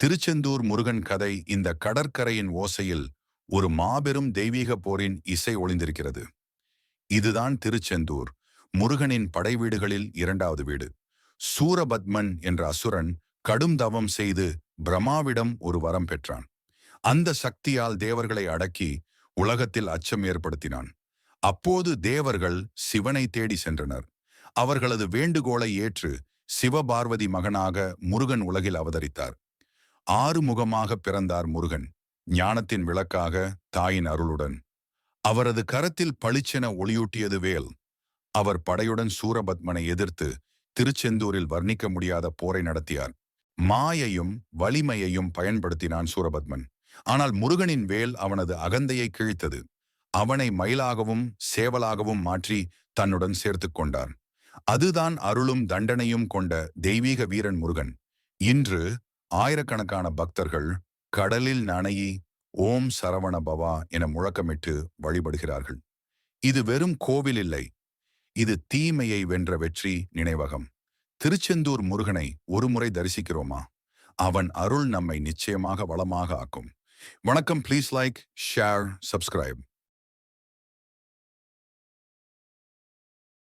திருச்செந்தூர் முருகன் கதை இந்த கடற்கரையின் ஓசையில் ஒரு மாபெரும் தெய்வீக போரின் இசை ஒளிந்திருக்கிறது. இதுதான் திருச்செந்தூர் முருகனின் படை வீடுகளில் இரண்டாவது வீடு. சூரபத்மன் என்ற அசுரன் கடும் தவம் செய்து பிரம்மாவிடம் ஒரு வரம் பெற்றான். அந்த சக்தியால் தேவர்களை அடக்கி உலகத்தில் அச்சம் ஏற்படுத்தினான். அப்போது தேவர்கள் சிவனை தேடி சென்றனர். அவர்களது வேண்டுகோளை ஏற்று சிவபார்வதி மகனாக முருகன் உலகில் அவதரித்தார். ஆறுமுகமாக பிறந்தார் முருகன் ஞானத்தின் விளக்காக தாயின் அருளுடன். அவரது கரத்தில் பளிச்சென ஒளியூட்டியது வேல். அவர் படையுடன் சூரபத்மனை எதிர்த்து திருச்செந்தூரில் வர்ணிக்க முடியாத போரை நடத்தியார். மாயையும் வலிமையையும் பயன்படுத்தினான் சூரபத்மன். ஆனால் முருகனின் வேல் அவனது அகந்தையை கிழித்தது. அவனை மயிலாகவும் சேவலாகவும் மாற்றி தன்னுடன் சேர்த்து கொண்டான். அதுதான் அருளும் தண்டனையும் கொண்ட தெய்வீக வீரன் முருகன். இன்று ஆயிரக்கணக்கான பக்தர்கள் கடலில் நனையி ஓம் சரவண பவா என முழக்கமிட்டு வழிபடுகிறார்கள். இது வெறும் கோவில் இல்லை. இது தீமையை வென்ற வெற்றி நினைவகம். திருச்செந்தூர் முருகனை ஒருமுறை தரிசிக்கிறோமா? அவன் அருள் நம்மை நிச்சயமாக வளமாக ஆக்கும். வணக்கம் ப்ளீஸ் லைக் ஷேர் சப்ஸ்கிரைப்